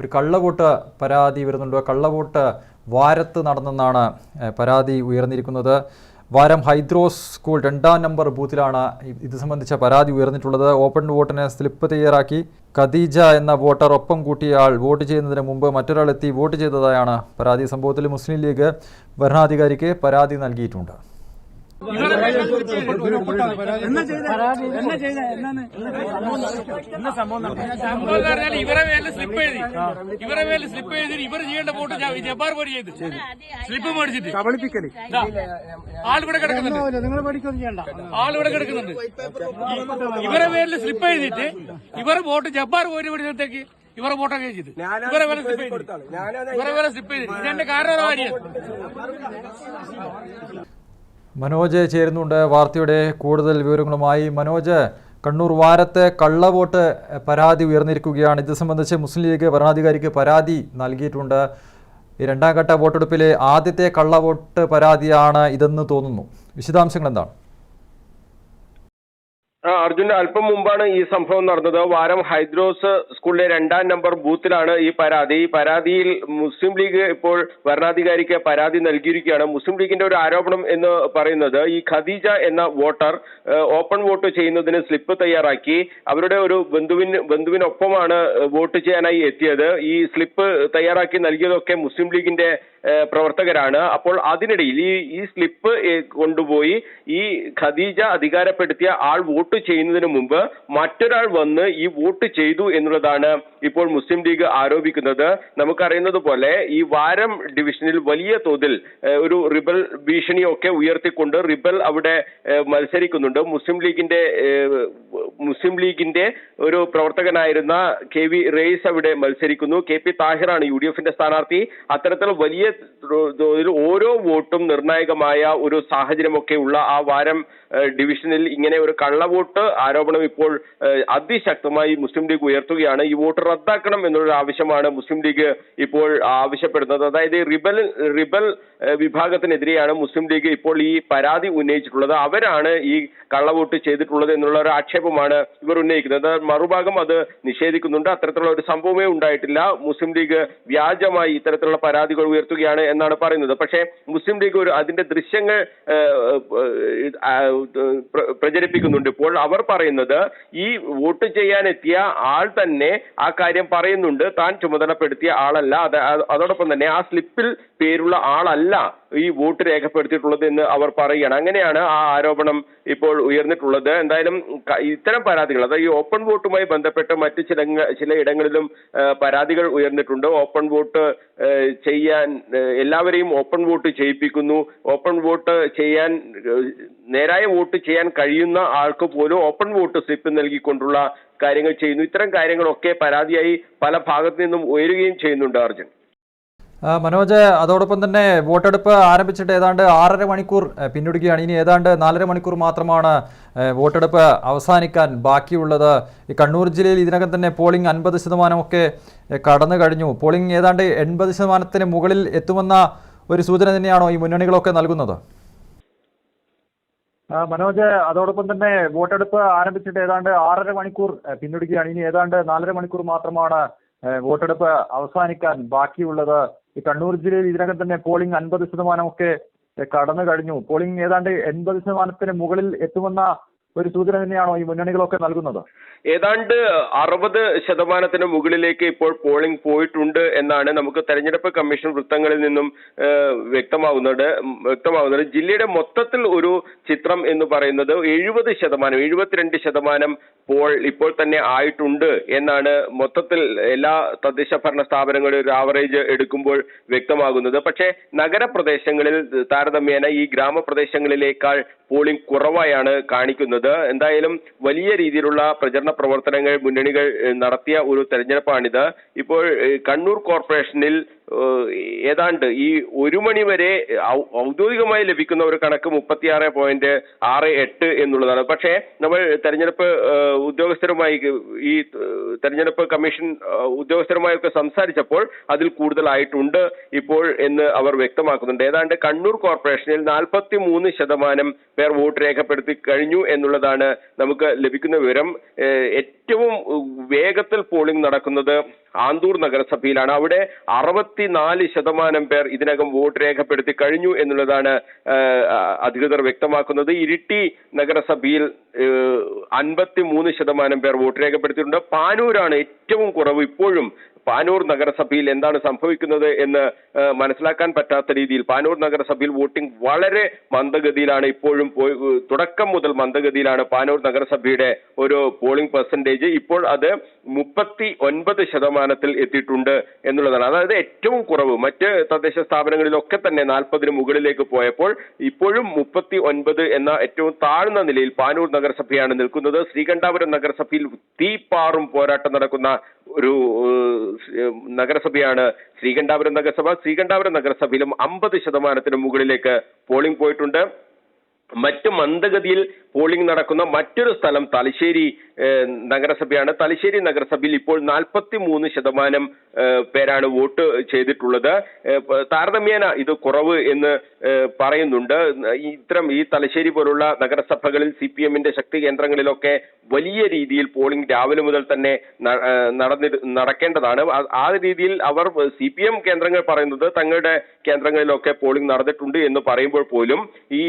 ഒരു കള്ളവോട്ട് പരാതി വരുന്നുണ്ട്. കള്ളവോട്ട് വാരത്ത് നടന്നെന്നാണ് പരാതി ഉയർന്നിരിക്കുന്നത്. വാരം ഹൈദ്രോസ് സ്കൂൾ രണ്ടാം നമ്പർ ബൂത്തിലാണ് ഇത് സംബന്ധിച്ച പരാതി ഉയർന്നിട്ടുള്ളത്. ഓപ്പൺ വോട്ടിന് സ്ലിപ്പ് തയ്യാറാക്കി. ഖദീജ എന്ന വോട്ടർ ഒപ്പം കൂട്ടിയ ആൾ വോട്ട് ചെയ്യുന്നതിന് മുമ്പ് മറ്റൊരാൾ എത്തി വോട്ട് ചെയ്തതായാണ് പരാതി. സംഭവത്തിൽ മുസ്ലിം ലീഗ് ഭരണാധികാരിക്ക് പരാതി നൽകിയിട്ടുണ്ട്. സംഭവം പറഞ്ഞാൽ ഇവരെ മേലെ സ്ലിപ്പ് എഴുതി. ഇവരെ മേലെ സ്ലിപ്പ് എഴുതി ഇവർ ചെയ്യേണ്ട വോട്ട് ജ- ജബ്ബാർ പോയി ചെയ്ത്. സ്ലിപ്പ് മേടിച്ചിട്ട്. കബളിപ്പിക്കൽ ആളിവിടെ കിടക്കുന്നുണ്ട്. ആളിവിടെ കിടക്കുന്നുണ്ട്. ഇവരെ മേലിൽ സ്ലിപ്പ് എഴുതിയിട്ട് ഇവർ വോട്ട് ജബ്ബാർ പോലെ വിടുന്നത്തേക്ക് ഇവരെ വോട്ടൊക്കെ ചെയ്ത്. ഇവരെ വില സ്ലിപ്പ് എഴുതി. ഇവരെ വില സ്ലിപ്പ് എഴുതി. ഇതിന്റെ കാരണം കാര്യം മനോജ് ചേരുന്നുണ്ട്. വാർത്തയുടെ കൂടുതൽ വിവരങ്ങളുമായി മനോജ് കണ്ണൂർ വാരത്തെ കള്ളവോട്ട് പരാതി ഉയർന്നിരിക്കുകയാണ്. ഇത് സംബന്ധിച്ച് മുസ്ലിം ലീഗ് ഭരണാധികാരിക്ക് പരാതി നൽകിയിട്ടുണ്ട്. ഈ രണ്ടാം ഘട്ട വോട്ടെടുപ്പിലെ ആദ്യത്തെ കള്ളവോട്ട് പരാതിയാണ് ഇതെന്ന് തോന്നുന്നു. വിശദാംശങ്ങൾ എന്താണ്? അർജുൻ അല്പം മുമ്പാണ് ഈ സംഭവം നടന്നത്. വാരം ഹൈദ്രോസ് സ്കൂളിലെ രണ്ടാം നമ്പർ ബൂത്തിലാണ് ഈ പരാതി. പരാതിയിൽ മുസ്ലിം ലീഗ് ഇപ്പോൾ ഭരണാധികാരിക്ക് പരാതി നൽകിയിരിക്കുകയാണ്. മുസ്ലിം ലീഗിന്റെ ഒരു ആരോപണം എന്ന് പറയുന്നത് ഈ ഖദീജ എന്ന വോട്ടർ ഓപ്പൺ വോട്ട് ചെയ്യുന്നതിന് സ്ലിപ്പ് തയ്യാറാക്കി. അവരുടെ ഒരു ബന്ധുവിന് ബന്ധുവിനൊപ്പമാണ് വോട്ട് ചെയ്യാനായി എത്തിയത്. ഈ സ്ലിപ്പ് തയ്യാറാക്കി നൽകിയതൊക്കെ മുസ്ലിം ലീഗിന്റെ പ്രവർത്തകരാണ്. അപ്പോൾ അതിനിടയിൽ ഈ ഈ സ്ലിപ്പ് കൊണ്ടുപോയി ഈ ഖദീജ അധികാരപ്പെടുത്തിയ ആൾ വോട്ട് ചെയ്യുന്നതിന് മുമ്പ് മറ്റൊരാൾ വന്ന് ഈ വോട്ട് ചെയ്തു എന്നുള്ളതാണ് ഇപ്പോൾ മുസ്ലിം ലീഗ് ആരോപിക്കുന്നത്. നമുക്കറിയുന്നത് പോലെ ഈ വാരം ഡിവിഷനിൽ വലിയ തോതിൽ ഒരു റിബൽ ഭീഷണിയൊക്കെ ഉയർത്തിക്കൊണ്ട് റിബൽ അവിടെ മത്സരിക്കുന്നുണ്ട്. മുസ്ലിം ലീഗിന്റെ മുസ്ലിം ലീഗിന്റെ ഒരു പ്രവർത്തകനായിരുന്ന കെ വി റെയ്സ് അവിടെ മത്സരിക്കുന്നു. കെ പി താഹിറാണ് യു ഡി എഫിന്റെ സ്ഥാനാർത്ഥി. അത്തരത്തിൽ വലിയ തോതിൽ ഓരോ വോട്ടും നിർണായകമായ ഒരു സാഹചര്യമൊക്കെ ഉള്ള ആ വാരം ഡിവിഷനിൽ ഇങ്ങനെ ഒരു കള്ളവോട്ട് ആരോപണം ഇപ്പോൾ അതിശക്തമായി മുസ്ലിം ലീഗ് ഉയർത്തുകയാണ്. ഈ വോട്ട് റദ്ദാക്കണം എന്നുള്ള ആവശ്യമാണ് മുസ്ലിം ലീഗ് ഇപ്പോൾ ആവശ്യപ്പെടുന്നത്. അതായത് റിബൽ റിബൽ വിഭാഗത്തിനെതിരെയാണ് മുസ്ലിം ലീഗ് ഇപ്പോൾ ഈ പരാതി ഉന്നയിച്ചിട്ടുള്ളത്. അവരാണ് ഈ കള്ളവോട്ട് ചെയ്തിട്ടുള്ളത് എന്നുള്ള ഒരു ആക്ഷേപമാണ് ഇവർ ഉന്നയിക്കുന്നത്. മറുഭാഗം അത് നിഷേധിക്കുന്നുണ്ട്. അത്തരത്തിലുള്ള ഒരു സംഭവമേ ഉണ്ടായിട്ടില്ല. മുസ്ലിം ലീഗ് വ്യാജമായി ഇത്തരത്തിലുള്ള പരാതികൾ ഉയർത്തുകയാണ് എന്നാണ് പറയുന്നത്. പക്ഷേ മുസ്ലിം ലീഗ് ഒരു അതിന്റെ ദൃശ്യങ്ങൾ പ്രചരിപ്പിക്കുന്നുണ്ട്. ഇപ്പോൾ അവർ പറയുന്നത് ഈ വോട്ട് ചെയ്യാനെത്തിയ ആൾ തന്നെ ആ കാര്യം പറയുന്നുണ്ട്. താൻ ചുമതലപ്പെടുത്തിയ ആളല്ല. അത് അത് അതോടൊപ്പം തന്നെ ആ സ്ലിപ്പിൽ പേരുള്ള ആളല്ല. ഈ വോട്ട് രേഖപ്പെടുത്തിയിട്ടുള്ളത് എന്ന് അവർ പറയുകയാണ്. അങ്ങനെയാണ് ആ ആരോപണം ഇപ്പോൾ ഉയർന്നിട്ടുള്ളത്. എന്തായാലും ഇത്തരം പരാതികൾ അതായത് ഈ ഓപ്പൺ വോട്ടുമായി ബന്ധപ്പെട്ട് മറ്റ് ചില ചില ഇടങ്ങളിലും പരാതികൾ ഉയർന്നിട്ടുണ്ട്. ഓപ്പൺ വോട്ട് ചെയ്യാൻ എല്ലാവരെയും ഓപ്പൺ വോട്ട് ചെയ്യിപ്പിക്കുന്നു. ഓപ്പൺ വോട്ട് ചെയ്യാൻ നേരായ വോട്ട് ചെയ്യാൻ കഴിയുന്ന ആൾക്ക് പോലും ഓപ്പൺ വോട്ട് സ്ലിപ്പ് നൽകിക്കൊണ്ടുള്ള കാര്യങ്ങൾ ചെയ്യുന്നു. ഇത്തരം കാര്യങ്ങളൊക്കെ പരാതിയായി പല ഭാഗത്തു നിന്നും ഉയരുകയും ചെയ്യുന്നുണ്ട് അർജുൻ. മനോജ് അതോടൊപ്പം തന്നെ വോട്ടെടുപ്പ് ആരംഭിച്ചിട്ട് ഏതാണ്ട് ആറര മണിക്കൂർ പിന്നിടുകയാണ്. ഇനി ഏതാണ്ട് നാലര മണിക്കൂർ മാത്രമാണ് വോട്ടെടുപ്പ് അവസാനിക്കാൻ ബാക്കിയുള്ളത്. കണ്ണൂർ ജില്ലയിൽ ഇതിനകം തന്നെ പോളിംഗ് അൻപത് ശതമാനമൊക്കെ കടന്നു കഴിഞ്ഞു. പോളിംഗ് ഏതാണ്ട് എൺപത് ശതമാനത്തിന് മുകളിൽ എത്തുമെന്ന ഒരു സൂചന തന്നെയാണോ ഈ മുന്നണികളൊക്കെ നൽകുന്നത്? മനോജ് അതോടൊപ്പം തന്നെ വോട്ടെടുപ്പ് ആരംഭിച്ചിട്ട് ഏതാണ്ട് ആറര മണിക്കൂർ പിന്നിടുകയാണ്. ഇനി ഏതാണ്ട് നാലര മണിക്കൂർ മാത്രമാണ് വോട്ടെടുപ്പ് അവസാനിക്കാൻ ബാക്കിയുള്ളത്. ഈ കണ്ണൂർ ജില്ലയിൽ ഇതിനകം തന്നെ പോളിംഗ് അൻപത് ശതമാനമൊക്കെ കടന്നു കഴിഞ്ഞു. പോളിംഗ് ഏതാണ്ട് എൺപത് ശതമാനത്തിന് മുകളിൽ എത്തുമെന്ന ഒരു സൂചന തന്നെയാണോ ഈ മുന്നണികളൊക്കെ നൽകുന്നത്? ഏതാണ്ട് അറുപത് ശതമാനത്തിന് മുകളിലേക്ക് ഇപ്പോൾ പോളിംഗ് പോയിട്ടുണ്ട് എന്നാണ് നമുക്ക് തെരഞ്ഞെടുപ്പ് കമ്മീഷൻ വൃത്തങ്ങളിൽ നിന്നും വ്യക്തമാവുന്നത്. വ്യക്തമാവുന്നത് ജില്ലയുടെ മൊത്തത്തിൽ ഒരു ചിത്രം എന്ന് പറയുന്നത് എഴുപത് ശതമാനം എഴുപത്തിരണ്ട് ശതമാനം പോൾ ഇപ്പോൾ തന്നെ ആയിട്ടുണ്ട് എന്നാണ് മൊത്തത്തിൽ എല്ലാ തദ്ദേശ ഭരണ സ്ഥാപനങ്ങളുടെ ഒരു ആവറേജ് എടുക്കുമ്പോൾ വ്യക്തമാകുന്നത്. പക്ഷേ നഗരപ്രദേശങ്ങളിൽ താരതമ്യേന ഈ ഗ്രാമപ്രദേശങ്ങളിലേക്കാൾ പോളിംഗ് കുറവായാണ് കാണിക്കുന്നത്. എന്തായാലും വലിയ രീതിയിലുള്ള പ്രചരണ പ്രവർത്തനങ്ങൾ മുന്നണികൾ നടത്തിയ ഒരു തെരഞ്ഞെടുപ്പാണിത്. ഇപ്പോൾ കണ്ണൂർ കോർപ്പറേഷനിൽ ഏതാണ്ട് ഈ ഒരു മണി വരെ ഔദ്യോഗികമായി ലഭിക്കുന്ന ഒരു കണക്ക് മുപ്പത്തിയാറ് പോയിന്റ് ആറ് എട്ട് എന്നുള്ളതാണ്. പക്ഷേ നമ്മൾ തെരഞ്ഞെടുപ്പ് ഉദ്യോഗസ്ഥരുമായി ഈ തെരഞ്ഞെടുപ്പ് കമ്മീഷൻ ഉദ്യോഗസ്ഥരുമായൊക്കെ സംസാരിച്ചപ്പോൾ അതിൽ കൂടുതലായിട്ടുണ്ട് ഇപ്പോൾ എന്ന് അവർ വ്യക്തമാക്കുന്നുണ്ട്. ഏതാണ്ട് കണ്ണൂർ കോർപ്പറേഷനിൽ നാൽപ്പത്തി മൂന്ന് ശതമാനം പേർ വോട്ട് രേഖപ്പെടുത്തി കഴിഞ്ഞു എന്നുള്ളതാണ് നമുക്ക് ലഭിക്കുന്ന വിവരം. ഏറ്റവും വേഗത്തിൽ പോളിംഗ് നടക്കുന്നത് ആന്തൂർ നഗരസഭയിലാണ്. അവിടെ അറുപത്തിനാല് ശതമാനം പേർ ഇതിനകം വോട്ട് രേഖപ്പെടുത്തി കഴിഞ്ഞു എന്നുള്ളതാണ് അധികൃതർ വ്യക്തമാക്കുന്നത്. ഇരിട്ടി നഗരസഭയിൽ അൻപത്തി മൂന്ന് ശതമാനം പേർ വോട്ട് രേഖപ്പെടുത്തിയിട്ടുണ്ട്. പാനൂരാണ് ഏറ്റവും കുറവ്. ഇപ്പോഴും പാനൂർ നഗരസഭയിൽ എന്താണ് സംഭവിക്കുന്നത് എന്ന് മനസ്സിലാക്കാൻ പറ്റാത്ത രീതിയിൽ പാനൂർ നഗരസഭയിൽ വോട്ടിംഗ് വളരെ മന്ദഗതിയിലാണ്. ഇപ്പോഴും തുടക്കം മുതൽ മന്ദഗതിയിലാണ് പാനൂർ നഗരസഭയുടെ ഒരു പോളിംഗ് പെർസെന്റേജ് ഇപ്പോൾ അത് മുപ്പത്തി ഒൻപത് ശതമാനത്തിൽ എത്തിയിട്ടുണ്ട് എന്നുള്ളതാണ്. അതായത് ഏറ്റവും കുറവ്. മറ്റ് തദ്ദേശ സ്ഥാപനങ്ങളിലൊക്കെ തന്നെ നാൽപ്പതിന് മുകളിലേക്ക് പോയപ്പോൾ ഇപ്പോഴും മുപ്പത്തി ഒൻപത് എന്ന ഏറ്റവും താഴ്ന്ന നിലയിൽ പാനൂർ നഗരസഭയാണ് നിൽക്കുന്നത്. ശ്രീകണ്ഠാപുരം നഗരസഭയിൽ തീപ്പാറും പോരാട്ടം നടക്കുന്ന ഒരു നഗരസഭയാണ് ശ്രീകണ്ഠാപുരം നഗരസഭ. ശ്രീകണ്ഠാപുരം നഗരസഭയിലും അമ്പത് ശതമാനത്തിന് മുകളിലേക്ക് പോളിംഗ് പോയിട്ടുണ്ട്. മറ്റ് മന്ദഗതിയിൽ പോളിംഗ് നടക്കുന്ന മറ്റൊരു സ്ഥലം തലശ്ശേരി നഗരസഭയാണ്. തലശ്ശേരി നഗരസഭയിൽ ഇപ്പോൾ നാൽപ്പത്തി മൂന്ന് ശതമാനം പേരാണ് വോട്ട് ചെയ്തിട്ടുള്ളത്. താരതമ്യേന ഇത് കുറവ് എന്ന് പറയുന്നുണ്ട്. ഇത്തരം ഈ തലശ്ശേരി പോലുള്ള നഗരസഭകളിൽ സി പി എമ്മിന്റെ ശക്തി കേന്ദ്രങ്ങളിലൊക്കെ വലിയ രീതിയിൽ പോളിംഗ് രാവിലെ മുതൽ തന്നെ നടന്നി നടക്കേണ്ടതാണ്. ആ രീതിയിൽ അവർ സി പി എം കേന്ദ്രങ്ങൾ പറയുന്നത് തങ്ങളുടെ കേന്ദ്രങ്ങളിലൊക്കെ പോളിംഗ് നടന്നിട്ടുണ്ട് എന്ന് പറയുമ്പോൾ പോലും ഈ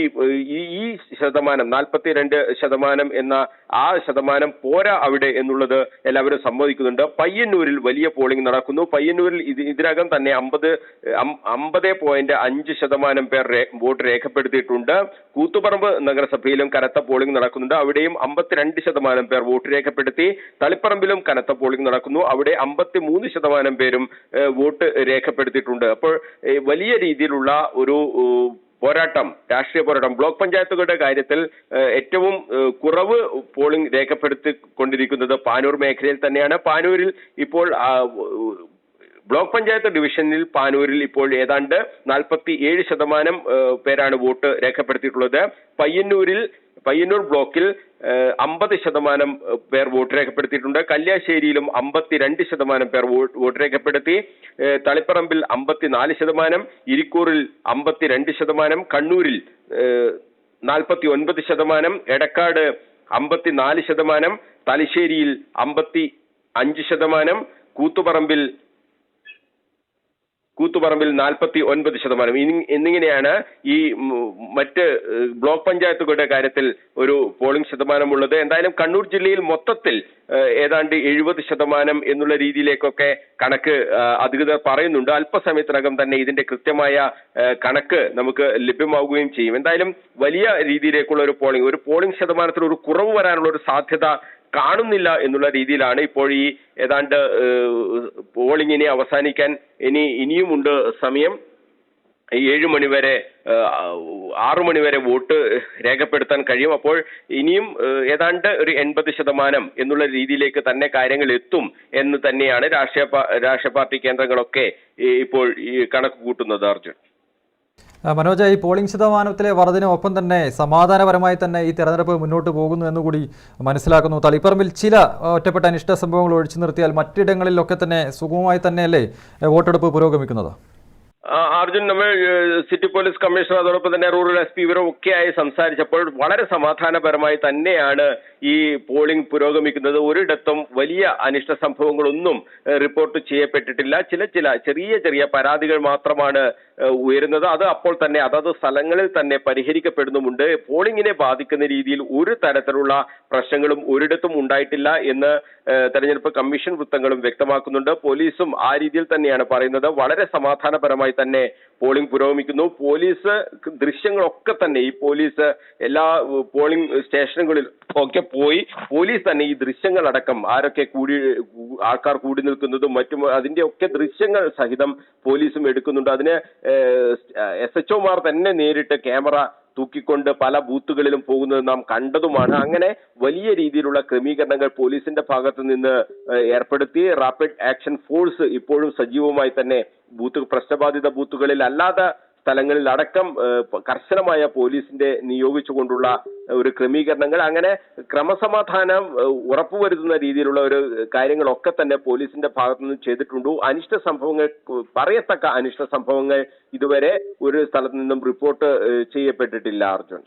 ഈ ഈ ശതമാനം നാൽപ്പത്തിരണ്ട് ശതമാനം എന്ന ആ ശതമാനം പോരാ അവിടെ എന്നുള്ളത് എല്ലാവരും സമ്മതിക്കുന്നുണ്ട്. പയ്യന്നൂരിൽ വലിയ പോളിംഗ് നടക്കുന്നു. പയ്യന്നൂരിൽ ഇത് ഇതിനകം തന്നെ അമ്പത് അമ്പത് പോയിന്റ് അഞ്ച് ശതമാനം പേർ വോട്ട് രേഖപ്പെടുത്തിയിട്ടുണ്ട്. കൂത്തുപറമ്പ് നഗരസഭയിലും കനത്ത പോളിംഗ് നടക്കുന്നുണ്ട്. അവിടെയും അമ്പത്തിരണ്ട് ശതമാനം പേർ വോട്ട് രേഖപ്പെടുത്തി. തളിപ്പറമ്പിലും കനത്ത പോളിംഗ് നടക്കുന്നു. അവിടെ അമ്പത്തി മൂന്ന് ശതമാനം പേരും വോട്ട് രേഖപ്പെടുത്തിയിട്ടുണ്ട്. അപ്പോൾ വലിയ രീതിയിലുള്ള ഒരു പോരാട്ടം രാഷ്ട്രീയ പോരാട്ടം. ബ്ലോക്ക് പഞ്ചായത്തുകളുടെ കാര്യത്തിൽ ഏറ്റവും കുറവ് പോളിംഗ് രേഖപ്പെടുത്തിക്കൊണ്ടിരിക്കുന്നത് പാനൂർ മേഖലയിൽ തന്നെയാണ്. പാനൂരിൽ ഇപ്പോൾ ബ്ലോക്ക് പഞ്ചായത്ത് ഡിവിഷനിൽ പാനൂരിൽ ഇപ്പോൾ ഏതാണ്ട് നാൽപ്പത്തി ഏഴ് ശതമാനം പേരാണ് വോട്ട് രേഖപ്പെടുത്തിയിട്ടുള്ളത്. പയ്യന്നൂരിൽ പയ്യന്നൂർ ബ്ലോക്കിൽ അമ്പത് ശതമാനം പേർ വോട്ട് രേഖപ്പെടുത്തിയിട്ടുണ്ട്. കല്യാശ്ശേരിയിലും അമ്പത്തിരണ്ട് ശതമാനം പേർ വോട്ട് രേഖപ്പെടുത്തി. തളിപ്പറമ്പിൽ അമ്പത്തിനാല് ശതമാനം ഇരിക്കൂറിൽ അമ്പത്തിരണ്ട് ശതമാനം കണ്ണൂരിൽ നാൽപ്പത്തി ഒൻപത് ശതമാനം എടക്കാട് അമ്പത്തിനാല് ശതമാനം തലശ്ശേരിയിൽ അമ്പത്തി അഞ്ച് ശതമാനം കൂത്തുപറമ്പിൽ കൂത്തുപറമ്പിൽ നാൽപ്പത്തി ഒൻപത് ശതമാനം. എന്നിങ്ങനെയാണ് ഈ മറ്റ് ബ്ലോക്ക് പഞ്ചായത്തുകളുടെ കാര്യത്തിൽ ഒരു പോളിംഗ് ശതമാനമുള്ളത്. എന്തായാലും കണ്ണൂർ ജില്ലയിൽ മൊത്തത്തിൽ ഏതാണ്ട് എഴുപത് ശതമാനം എന്നുള്ള രീതിയിലേക്കൊക്കെ കണക്ക് അധികൃതർ പറയുന്നുണ്ട്. അല്പസമയത്തിനകം തന്നെ ഇതിന്റെ കൃത്യമായ കണക്ക് നമുക്ക് ലഭ്യമാവുകയും ചെയ്യും. എന്തായാലും വലിയ രീതിയിലേക്കുള്ള ഒരു പോളിംഗ് ഒരു പോളിംഗ് ശതമാനത്തിൽ ഒരു കുറവ് വരാനുള്ള ഒരു സാധ്യത കാണുന്നില്ല എന്നുള്ള രീതിയിലാണ് ഇപ്പോൾ ഈ ഏതാണ്ട് പോളിങ്ങിനെ അവസാനിക്കാൻ ഇനി ഇനിയുമുണ്ട് സമയം. ഏഴ് മണിവരെ ആറു മണിവരെ വോട്ട് രേഖപ്പെടുത്താൻ കഴിയും. അപ്പോൾ ഇനിയും ഏതാണ്ട് ഒരു എൺപത് ശതമാനം എന്നുള്ള രീതിയിലേക്ക് തന്നെ കാര്യങ്ങൾ എത്തും എന്ന് തന്നെയാണ് രാഷ്ട്രീയ രാഷ്ട്രീയ പാർട്ടി കേന്ദ്രങ്ങളൊക്കെ ഇപ്പോൾ കണക്ക് കൂട്ടുന്നത് അർജുൻ. മനോജ് ഈ പോളിംഗ് ശതമാനത്തിലെ ഒപ്പം തന്നെ സമാധാനപരമായി തന്നെ ഈ തെരഞ്ഞെടുപ്പ് മുന്നോട്ട് പോകുന്നു എന്നുകൂടി മനസ്സിലാക്കുന്നു. തളിപ്പറമ്പിൽ ചില ഒറ്റപ്പെട്ട അനിഷ്ട സംഭവങ്ങൾ ഒഴിച്ചു നിർത്തിയാൽ മറ്റിടങ്ങളിലൊക്കെ തന്നെ സുഗമമായി തന്നെയല്ലേ വോട്ടെടുപ്പ് പുരോഗമിക്കുന്നത്? അർജുൻ നമ്മൾ സിറ്റി പോലീസ് കമ്മീഷണർ അതോടൊപ്പം തന്നെ റൂറൽ എസ് പി ഇവരും ഒക്കെയായി സംസാരിച്ചപ്പോൾ വളരെ സമാധാനപരമായി തന്നെയാണ് ഈ പോളിംഗ് പുരോഗമിക്കുന്നത്. ഒരിടത്തും വലിയ അനിഷ്ട സംഭവങ്ങളൊന്നും റിപ്പോർട്ട് ചെയ്യപ്പെട്ടിട്ടില്ല. ചില ചില ചെറിയ ചെറിയ പരാതികൾ മാത്രമാണ് ഉയരുന്നത്. അത് അപ്പോൾ തന്നെ അതത് സ്ഥലങ്ങളിൽ തന്നെ പരിഹരിക്കപ്പെടുന്നുമുണ്ട്. പോളിംഗിനെ ബാധിക്കുന്ന രീതിയിൽ ഒരു തരത്തിലുള്ള പ്രശ്നങ്ങളും ഒരിടത്തും ഉണ്ടായിട്ടില്ല എന്ന് തെരഞ്ഞെടുപ്പ് കമ്മീഷൻ വൃത്തങ്ങളും വ്യക്തമാക്കുന്നുണ്ട്. പോലീസും ആ രീതിയിൽ തന്നെയാണ് പറയുന്നത്. വളരെ സമാധാനപരമായി തന്നെ പോളിംഗ് പുരോഗമിക്കുന്നു. പോലീസ് ദൃശ്യങ്ങളൊക്കെ തന്നെ ഈ പോലീസ് എല്ലാ പോളിംഗ് സ്റ്റേഷനുകളിൽ ഒക്കെ പോയി പോലീസ് തന്നെ ഈ ദൃശ്യങ്ങളടക്കം ആരൊക്കെ കൂടി ആൾക്കാർ കൂടി നിൽക്കുന്നതും മറ്റും അതിന്റെ ഒക്കെ ദൃശ്യങ്ങൾ സഹിതം പോലീസും എടുക്കുന്നുണ്ട്. അതിന് എസ് എച്ച് ഒമാർ തന്നെ നേരിട്ട് ക്യാമറ തൂക്കിക്കൊണ്ട് പല ബൂത്തുകളിലും പോകുന്നത് നാം കണ്ടതുമാണ്. അങ്ങനെ വലിയ രീതിയിലുള്ള ക്രമീകരണങ്ങൾ പോലീസിന്റെ ഭാഗത്ത് നിന്ന് ഏർപ്പെടുത്തി. റാപ്പിഡ് ആക്ഷൻ ഫോഴ്സ് ഇപ്പോഴും സജീവമായി തന്നെ ബൂത്ത് പ്രശ്നബാധിത ബൂത്തുകളിൽ അല്ലാത്ത സ്ഥലങ്ങളിൽ അടക്കം കർശനമായ പോലീസിന്റെ നിയോഗിച്ചുകൊണ്ടുള്ള ഒരു ക്രമീകരണങ്ങൾ. അങ്ങനെ ക്രമസമാധാനം ഉറപ്പുവരുത്തുന്ന രീതിയിലുള്ള ഒരു കാര്യങ്ങളൊക്കെ തന്നെ പോലീസിന്റെ ഭാഗത്തു നിന്ന് ചെയ്തിട്ടുണ്ട്. അനിഷ്ട സംഭവങ്ങൾ പറയത്തക്ക അനിഷ്ട സംഭവങ്ങൾ ഇതുവരെ ഒരു സ്ഥലത്ത് നിന്നും റിപ്പോർട്ട് ചെയ്യപ്പെട്ടിട്ടില്ല അർജുൻ.